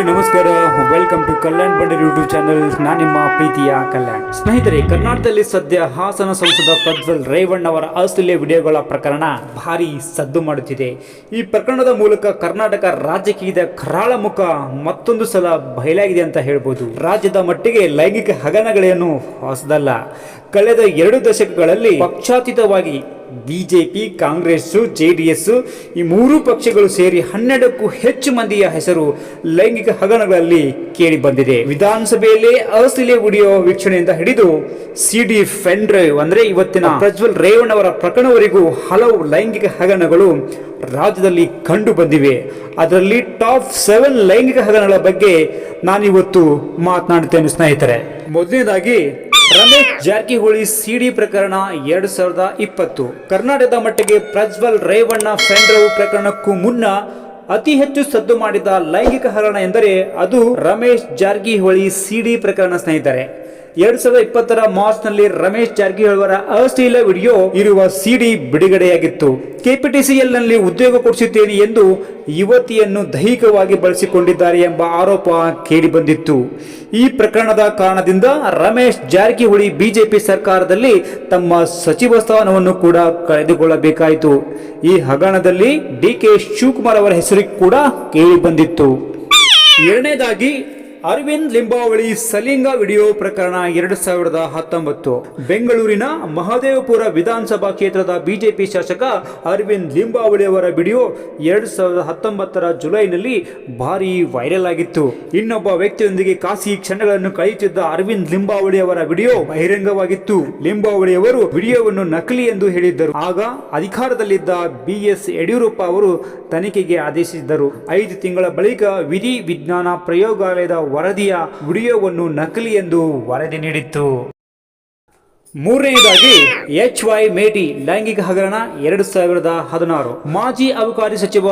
ಸ್ನೇಹಿತರೆ ನಮಸ್ಕಾರ. Welcome to Kalyan Bandar YouTube channel ನಾನು ನಿಮ್ಮ ಪ್ರೀತಿಯ ಕಲ್ಯಾಣ್. ಸ್ನೇಹಿತರೆ, ಕರ್ನಾಟಕದಲ್ಲಿ ಸದ್ಯ ಹಾಸನ ಸಂಸದ ಪ್ರಜ್ವಲ್ ರೇವಣ್ಣ ಅವರ ಅಶ್ಲೀಲ ವಿಡಿಯೋಗಳ ಪ್ರಕರಣ ಭಾರಿ ಸದ್ದು ಮಾಡುತ್ತಿದೆ. ಈ ಪ್ರಕರಣದ ಮೂಲಕ ಕರ್ನಾಟಕ ರಾಜಕೀಯದ ಕರಾಳ ಮುಖ ಮತ್ತೊಂದು ಸಲ ಬಯಲಾಗಿದೆ ಅಂತ ಹೇಳ್ಬೋದು. ರಾಜ್ಯದ ಮಟ್ಟಿಗೆ ಲೈಂಗಿಕ ಹಗನಗಳೇನು ಹೊಸದಲ್ಲ. ಕಳೆದ ಎರಡು ದಶಕಗಳಲ್ಲಿ ಪಕ್ಷಾತೀತವಾಗಿ ಬಿಜೆಪಿ ಕಾಂಗ್ರೆಸ್ ಎಸ್ಸು ಈ ಮೂರು ಪಕ್ಷಗಳು ಸೇರಿ ಹನ್ನೆರಡಕ್ಕೂ ಹೆಚ್ಚು ಮಂದಿಯ ಹೆಸರು ಲೈಂಗಿಕ ಹಗರಣಗಳಲ್ಲಿ ಕೇಳಿ ಬಂದಿದೆ. ವಿಧಾನಸಭೆಯಲ್ಲಿ ಅಶ್ಲೀಲ ವಿಡಿಯೋ ವೀಕ್ಷಣೆಯಿಂದ ಹಿಡಿದು ಫೆನ್ ಡ್ರೈವ್ ಅಂದ್ರೆ ಇವತ್ತಿನ ಪ್ರಜ್ವಲ್ ರೇವಣ್ಣ ಅವರ ಪ್ರಕರಣವರೆಗೂ ಹಲವು ಲೈಂಗಿಕ ಹಗರಣಗಳು ರಾಜ್ಯದಲ್ಲಿ ಕಂಡು ಬಂದಿವೆ. ಅದರಲ್ಲಿ ಟಾಪ್ ಸೆವೆನ್ ಲೈಂಗಿಕ ಹಗರಣಗಳ ಬಗ್ಗೆ ನಾನಿವತ್ತು ಮಾತನಾಡುತ್ತೇನೆ ಸ್ನೇಹಿತರೆ. ಮೊದಲನೇದಾಗಿ ರಮೇಶ್ ಜಾರಕಿಹೊಳಿ ಸಿಡಿ ಪ್ರಕರಣ ಎರಡ್ ಸಾವಿರದ ಇಪ್ಪತ್ತು. ಕರ್ನಾಟಕದ ಮಟ್ಟಿಗೆ ಪ್ರಜ್ವಲ್ ರೇವಣ್ಣ ಫೆಂಡ್ರವ್ ಪ್ರಕರಣಕ್ಕೂ ಮುನ್ನ ಅತಿ ಹೆಚ್ಚು ಸದ್ದು ಮಾಡಿದ ಲೈಂಗಿಕ ಹರಣ ಎಂದರೆ ಅದು ರಮೇಶ್ ಜಾರಕಿಹೊಳಿ ಸಿಡಿ ಪ್ರಕರಣ ಸ್ನೇಹಿತರೆ. ಎರಡ್ ಸಾವಿರದ ಇಪ್ಪತ್ತರ ಮಾರ್ಚ್ನಲ್ಲಿ ರಮೇಶ್ ಜಾರಕಿಹೊಳಿ ಅವರ ಅಶ್ಲೀಲ ವಿಡಿಯೋ ಇರುವ ಸಿಡಿ ಬಿಡುಗಡೆಯಾಗಿತ್ತು. ಕೆಪಿಟಿಸಿಎಲ್ನಲ್ಲಿ ಉದ್ಯೋಗ ಕೊಡಿಸುತ್ತೇನೆ ಎಂದು ಯುವತಿಯನ್ನು ದೈಹಿಕವಾಗಿ ಬಳಸಿಕೊಂಡಿದ್ದಾರೆ ಎಂಬ ಆರೋಪ ಕೇಳಿಬಂದಿತ್ತು. ಈ ಪ್ರಕರಣದ ಕಾರಣದಿಂದ ರಮೇಶ್ ಜಾರಕಿಹೊಳಿ ಬಿಜೆಪಿ ಸರ್ಕಾರದಲ್ಲಿ ತಮ್ಮ ಸಚಿವ ಸ್ಥಾನವನ್ನು ಕೂಡ ಕಳೆದುಕೊಳ್ಳಬೇಕಾಯಿತು. ಈ ಹಗರಣದಲ್ಲಿ ಡಿ ಕೆ ಶಿವಕುಮಾರ್ ಅವರ ಹೆಸರು ಕೂಡ ಕೇಳಿ ಬಂದಿತ್ತು ಎರಡನೇದಾಗಿ ಅರವಿಂದ್ ಲಿಂಬಾವಳಿ ಸಲಿಂಗ ವಿಡಿಯೋ ಪ್ರಕರಣ ಎರಡು ಸಾವಿರದ ಹತ್ತೊಂಬತ್ತು. ಬೆಂಗಳೂರಿನ ಮಹದೇವಪುರ ವಿಧಾನಸಭಾ ಕ್ಷೇತ್ರದ ಬಿಜೆಪಿ ಶಾಸಕ ಅರವಿಂದ್ ಲಿಂಬಾವಳಿ ಅವರ ವಿಡಿಯೋ ಎರಡು ಸಾವಿರದ ಹತ್ತೊಂಬತ್ತರ ಜುಲೈನಲ್ಲಿ ಭಾರಿ ವೈರಲ್ ಆಗಿತ್ತು. ಇನ್ನೊಬ್ಬ ವ್ಯಕ್ತಿಯೊಂದಿಗೆ ಖಾಸಗಿ ಕ್ಷಣಗಳನ್ನು ಕಳೆಯುತ್ತಿದ್ದ ಅರವಿಂದ್ ಲಿಂಬಾವಳಿ ಅವರ ವಿಡಿಯೋ ಬಹಿರಂಗವಾಗಿತ್ತು. ಲಿಂಬಾವಳಿ ಅವರು ವಿಡಿಯೋವನ್ನು ನಕಲಿ ಎಂದು ಹೇಳಿದ್ದರು. ಆಗ ಅಧಿಕಾರದಲ್ಲಿದ್ದ ಬಿ ಎಸ್ ಯಡಿಯೂರಪ್ಪ ಅವರು ತನಿಖೆಗೆ ಆದೇಶಿಸಿದ್ದರು. ಐದು ತಿಂಗಳ ಬಳಿಕ ವಿಧಿ ವಿಜ್ಞಾನ ಪ್ರಯೋಗಾಲಯದ ವರದಿಯ ವಿಡಿಯೋವನ್ನು ನಕಲಿ ಎಂದು ವರದಿ ನೀಡಿತ್ತು. ಮೂರನೆಯದಾಗಿ ಎಚ್ ವೈ ಮೇಟಿ ಲೈಂಗಿಕ ಹಗರಣ, ಎರಡು ಸಾವಿರದ ಹದಿನಾರು. ಮಾಜಿ ಅಬಕಾರಿ ಸಚಿವ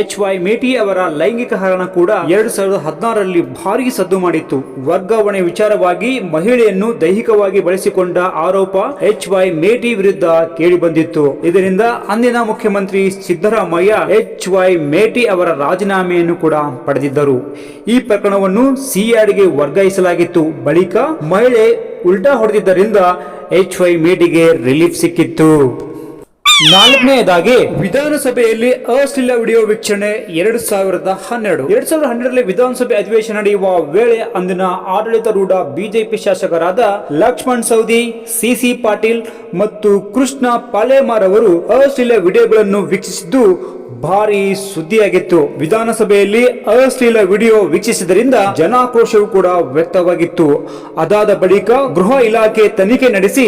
ಎಚ್ ವೈ ಮೇಟಿ ಅವರ ಲೈಂಗಿಕ ಹಗರಣ ಕೂಡ ಎರಡು ಸಾವಿರದ ಹದಿನಾರರಲ್ಲಿ ಭಾರಿ ಸದ್ದು ಮಾಡಿತ್ತು. ವರ್ಗಾವಣೆ ವಿಚಾರವಾಗಿ ಮಹಿಳೆಯನ್ನು ದೈಹಿಕವಾಗಿ ಬಳಸಿಕೊಂಡ ಆರೋಪ ಎಚ್ ವೈ ಮೇಟಿ ವಿರುದ್ಧ ಕೇಳಿಬಂದಿತ್ತು. ಇದರಿಂದ ಅಂದಿನ ಮುಖ್ಯಮಂತ್ರಿ ಸಿದ್ದರಾಮಯ್ಯ ಎಚ್ ವೈ ಮೇಟಿ ಅವರ ರಾಜೀನಾಮೆಯನ್ನು ಕೂಡ ಪಡೆದಿದ್ದರು. ಈ ಪ್ರಕರಣವನ್ನು ಸಿಆರ್ಗೆ ವರ್ಗಾಯಿಸಲಾಗಿತ್ತು. ಬಳಿಕ ಮಹಿಳೆ ಉಲ್ಟಾ ಹೊಡೆದಿದ್ದರಿಂದ ಎಚ್ ವೈ ಮೇಟಿಗೆ ರಿಲೀಫ್ ಸಿಕ್ಕಿತ್ತು. ನಾಲ್ಕನೆಯದಾಗಿ, ವಿಧಾನಸಭೆಯಲ್ಲಿ ಅಶ್ಲೀಲ ವಿಡಿಯೋ ವೀಕ್ಷಣೆ ಎರಡ್ ಸಾವಿರದ ಹನ್ನೆರಡು. ಎರಡ್ ಸಾವಿರದ ಹನ್ನೆರಡರಲ್ಲಿ ವಿಧಾನಸಭೆ ಅಧಿವೇಶನ ನಡೆಯುವ ವೇಳೆ ಅಂದಿನ ಆಡಳಿತಾರೂಢ ಬಿಜೆಪಿ ಶಾಸಕರಾದ ಲಕ್ಷ್ಮಣ್ ಸೌದಿ ಸಿಸಿ ಪಾಟೀಲ್ ಮತ್ತು ಕೃಷ್ಣ ಪಾಲೇಮಾರ್ ಅವರು ಅಶ್ಲೀಲ ವಿಡಿಯೋಗಳನ್ನು ವೀಕ್ಷಿಸಿದ್ದು ಭಾರಿ ಸುದ್ದಿಯಾಗಿತ್ತು. ವಿಧಾನಸಭೆಯಲ್ಲಿ ಅಶ್ಲೀಲ ವಿಡಿಯೋ ವೀಕ್ಷಿಸಿದ್ದರಿಂದ ಜನಾಕ್ರೋಶವೂ ಕೂಡ ವ್ಯಕ್ತವಾಗಿತ್ತು. ಅದಾದ ಬಳಿಕ ಗೃಹ ಇಲಾಖೆ ತನಿಖೆ ನಡೆಸಿ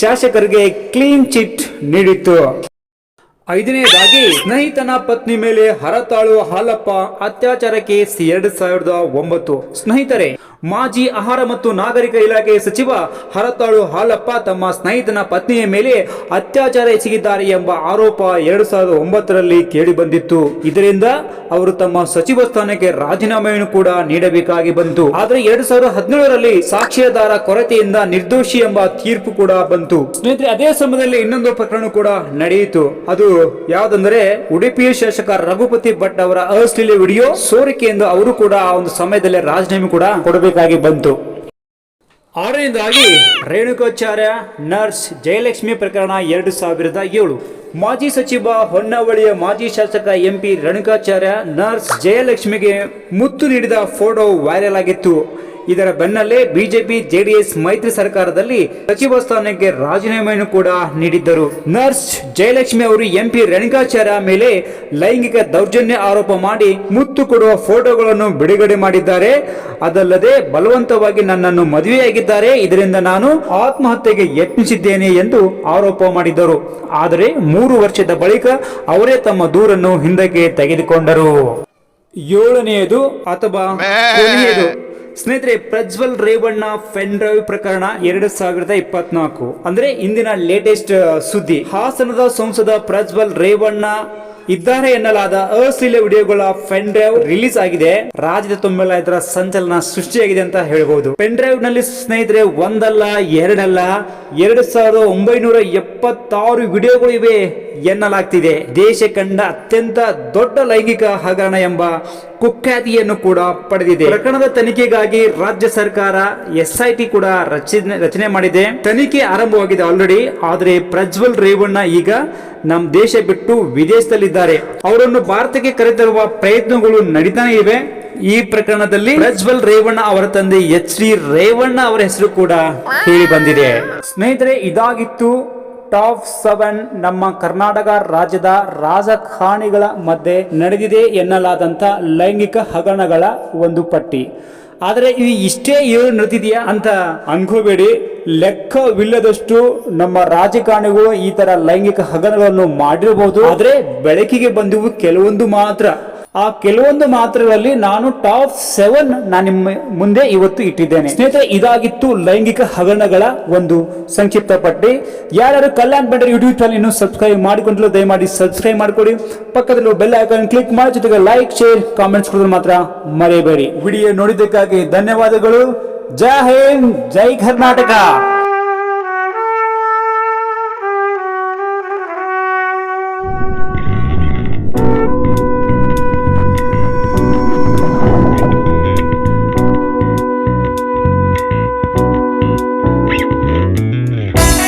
ಶಾಸಕರಿಗೆ ಕ್ಲೀನ್ ಚಿಟ್ ನೀಡಿತ್ತು. ಐದನೇದಾಗಿ, ಸ್ನೇಹಿತನ ಪತ್ನಿ ಮೇಲೆ ಹರತಾಳು ಹಾಲಪ್ಪ ಅತ್ಯಾಚಾರ ಕೇಸ್ ಎರಡ್ ಸಾವಿರದ ಒಂಬತ್ತು. ಸ್ನೇಹಿತರೆ ಮಾಜಿ ಆಹಾರ ಮತ್ತು ನಾಗರಿಕ ಇಲಾಖೆ ಸಚಿವ ಹರತಾಳು ಹಾಲಪ್ಪ ತಮ್ಮ ಸ್ನೇಹಿತನ ಪತ್ನಿಯ ಮೇಲೆ ಅತ್ಯಾಚಾರ ಎಸಗಿದ್ದಾರೆ ಎಂಬ ಆರೋಪ ಎರಡು ಸಾವಿರದ ಒಂಬತ್ತರಲ್ಲಿ ಕೇಳಿಬಂದಿತ್ತು. ಇದರಿಂದ ಅವರು ತಮ್ಮ ಸಚಿವ ಸ್ಥಾನಕ್ಕೆ ರಾಜೀನಾಮೆಯನ್ನು ಕೂಡ ನೀಡಬೇಕಾಗಿ ಬಂತು. ಆದರೆ ಎರಡು ಸಾವಿರದ ಹದಿನೇಳರಲ್ಲಿ ಸಾಕ್ಷ್ಯಾಧಾರ ಕೊರತೆಯಿಂದ ನಿರ್ದೋಷಿ ಎಂಬ ತೀರ್ಪು ಕೂಡ ಬಂತು. ಸ್ನೇಹಿತರೆ, ಅದೇ ಸಮಯದಲ್ಲಿ ಇನ್ನೊಂದು ಪ್ರಕರಣ ಕೂಡ ನಡೆಯಿತು. ಅದು ಯಾವ್ದಂದ್ರೆ ಉಡುಪಿಯ ಶಾಸಕ ರಘುಪತಿ ಭಟ್ ಅವರ ಅಶ್ಲೀಲ ವಿಡಿಯೋ ಸೋರಿಕೆ ಎಂದು ಅವರು ಕೂಡ ಆ ಒಂದು ಸಮಯದಲ್ಲಿ ರಾಜೀನಾಮೆ ಕೂಡ ಕೊಡಬೇಕಾಗಿ ಬಂತು. ಆರನೇದಾಗಿ ರೇಣುಕಾಚಾರ್ಯ ನರ್ಸ್ ಜಯಲಕ್ಷ್ಮಿ ಪ್ರಕರಣ ಎರಡು ಸಾವಿರದ ಏಳು. ಮಾಜಿ ಸಚಿವ ಹೊನ್ನವಳಿಯ ಮಾಜಿ ಶಾಸಕ ಎಂಪಿ ರೇಣುಕಾಚಾರ್ಯ ನರ್ಸ್ ಜಯಲಕ್ಷ್ಮಿಗೆ ಮುತ್ತು ನೀಡಿದ ಫೋಟೋ ವೈರಲ್ ಆಗಿತ್ತು. ಇದರ ಬೆನ್ನಲ್ಲೇ ಬಿಜೆಪಿ, ಜೆಡಿಎಸ್ ಮೈತ್ರಿ ಸರ್ಕಾರದಲ್ಲಿ ಸಚಿವ ಸ್ಥಾನಕ್ಕೆ ರಾಜೀನಾಮೆಯನ್ನು ಕೂಡ ನೀಡಿದ್ದರು. ನರ್ಸ್ ಜಯಲಕ್ಷ್ಮಿ ಅವರು ಎಂಪಿ ರೇಣುಕಾಚಾರ್ಯ ಮೇಲೆ ಲೈಂಗಿಕ ದೌರ್ಜನ್ಯ ಆರೋಪ ಮಾಡಿ ಮುತ್ತು ಕೊಡುವ ಫೋಟೋಗಳನ್ನು ಬಿಡುಗಡೆ ಮಾಡಿದ್ದಾರೆ. ಅದಲ್ಲದೆ ಬಲವಂತವಾಗಿ ನನ್ನನ್ನು ಮದುವೆಯಾಗಿದ್ದಾರೆ. ಇದರಿಂದ ನಾನು ಆತ್ಮಹತ್ಯೆಗೆ ಯತ್ನಿಸಿದ್ದೇನೆ ಎಂದು ಆರೋಪ ಮಾಡಿದ್ದರು. ಆದರೆ ಮೂರು ವರ್ಷದ ಬಳಿಕ ಅವರೇ ತಮ್ಮ ದೂರನ್ನು ಹಿಂದಕ್ಕೆ ತೆಗೆದುಕೊಂಡರು. ಏಳನೆಯದು ಅಥವಾ ಸ್ನೇಹಿತರೆ, ಪ್ರಜ್ವಲ್ ರೇವಣ್ಣ ಫೆನ್ ಡ್ರೈವ್ ಪ್ರಕರಣ ಎರಡು ಸಾವಿರದ ಇಪ್ಪತ್ನಾಲ್ಕು. ಅಂದ್ರೆ ಇಂದಿನ ಲೇಟೆಸ್ಟ್ ಸುದ್ದಿ. ಹಾಸನದ ಸಂಸದ ಪ್ರಜ್ವಲ್ ರೇವಣ್ಣ ಇದ್ದಾರೆ ಎನ್ನಲಾದ ಅಶ್ಲೀಲ ವಿಡಿಯೋಗಳ ಪೆನ್ ಡ್ರೈವ್ ರಿಲೀಸ್ ಆಗಿದೆ. ರಾಜ್ಯದ ತುಂಬೆಲ್ಲ ಇದರ ಸಂಚಲನ ಸೃಷ್ಟಿಯಾಗಿದೆ ಅಂತ ಹೇಳಬಹುದು ಪೆನ್ ಡ್ರೈವ್ನಲ್ಲಿ ಸ್ನೇಹಿತರೆ, ಒಂದಲ್ಲ, ಎರಡಲ್ಲ, ಎರಡು ಸಾವಿರದ ಒಂಬೈನೂರ ಎಪ್ಪತ್ತಾರು ವಿಡಿಯೋಗಳು ಇವೆ ಎನ್ನಲಾಗ್ತಿದೆ. ದೇಶ ಕಂಡ ಅತ್ಯಂತ ದೊಡ್ಡ ಲೈಂಗಿಕ ಹಗರಣ ಎಂಬ ಕುಖ್ಯಾತಿಯನ್ನು ಕೂಡ ಪಡೆದಿದೆ. ಪ್ರಕರಣದ ತನಿಖೆಗಾಗಿ ರಾಜ್ಯ ಸರ್ಕಾರ ಎಸ್ಐಟಿ ಕೂಡ ರಚನೆ ರಚನೆ ಮಾಡಿದೆ. ತನಿಖೆ ಆರಂಭವಾಗಿದೆ ಆಲ್ರೆಡಿ, ಆದರೆ ಪ್ರಜ್ವಲ್ ರೇವಣ್ಣ ಈಗ ನಮ್ಮ ದೇಶ ಬಿಟ್ಟು ವಿದೇಶದಲ್ಲಿದ್ದಾರೆ. ಅವರನ್ನು ಭಾರತಕ್ಕೆ ಕರೆತರುವ ಪ್ರಯತ್ನಗಳು ನಡೀತಾನೆ ಇವೆ. ಈ ಪ್ರಕರಣದಲ್ಲಿ ಪ್ರಜ್ವಲ್ ರೇವಣ್ಣ ಅವರ ತಂದೆ ಎಚ್ ಡಿ ರೇವಣ್ಣ ಅವರ ಹೆಸರು ಕೂಡ ಹೇಳಿ ಬಂದಿದೆ. ಸ್ನೇಹಿತರೆ, ಇದಾಗಿತ್ತು ಟಾಪ್ ಸೆವೆನ್ ನಮ್ಮ ಕರ್ನಾಟಕ ರಾಜ್ಯದ ರಾಜಕಾರಣಿಗಳ ಮಧ್ಯೆ ನಡೆದಿದೆ ಎನ್ನಲಾದಂಥ ಲೈಂಗಿಕ ಹಗರಣಗಳ ಒಂದು ಪಟ್ಟಿ. ಆದರೆ ಇದು ಇಷ್ಟೇ ಏನು ನಡೆದಿದೆಯಾ ಅಂತ ಅನ್ಕೋಬೇಡಿ. ಲೆಕ್ಕವಿಲ್ಲದಷ್ಟು ನಮ್ಮ ರಾಜಕಾರಣಿಗಳು ಈ ತರ ಲೈಂಗಿಕ ಹಗರಣಗಳನ್ನು ಮಾಡಿರಬಹುದು ಆದರೆ ಬೆಳಕಿಗೆ ಬಂದಿವು ಕೆಲವೊಂದು ಮಾತ್ರ. ಆ ಕೆಲವೊಂದು ಮಾತ್ರೆಗಳಲ್ಲಿ ನಾನು ಟಾಪ್ ಸೆವೆನ್ ನಾನು ನಿಮ್ಮ ಮುಂದೆ ಇವತ್ತು ಇಟ್ಟಿದ್ದೇನೆ. ಸ್ನೇಹಿತರೆ, ಇದಾಗಿತ್ತು ಲೈಂಗಿಕ ಹಗರಣಗಳ ಒಂದು ಸಂಕ್ಷಿಪ್ತ ಪಟ್ಟಿ. ಯಾರ್ಯಾರು ಕಲ್ಯಾಣ್ ಬಂಡರ್ ಯೂಟ್ಯೂಬ್ ಚಾನಲ್ ಇನ್ನು ಸಬ್ಸ್ಕ್ರೈಬ್ ಮಾಡಿಕೊಂಡಿಲ್ಲ, ದಯಮಾಡಿ ಸಬ್ಸ್ಕ್ರೈಬ್ ಮಾಡಿಕೊಡಿ. ಪಕ್ಕದಲ್ಲಿ ಬೆಲ್ ಐಕಾನ್ ಕ್ಲಿಕ್ ಮಾಡಿ, ಜೊತೆಗೆ ಲೈಕ್ ಶೇರ್ ಕಾಮೆಂಟ್ಸ್ ಕೊಡೋದು ಮಾತ್ರ ಮರೆಯಬೇಡಿ ವಿಡಿಯೋ ನೋಡಿದ್ದಕ್ಕಾಗಿ ಧನ್ಯವಾದಗಳು. ಜೈ ಹಿಂದ್, ಜೈ ಕರ್ನಾಟಕ.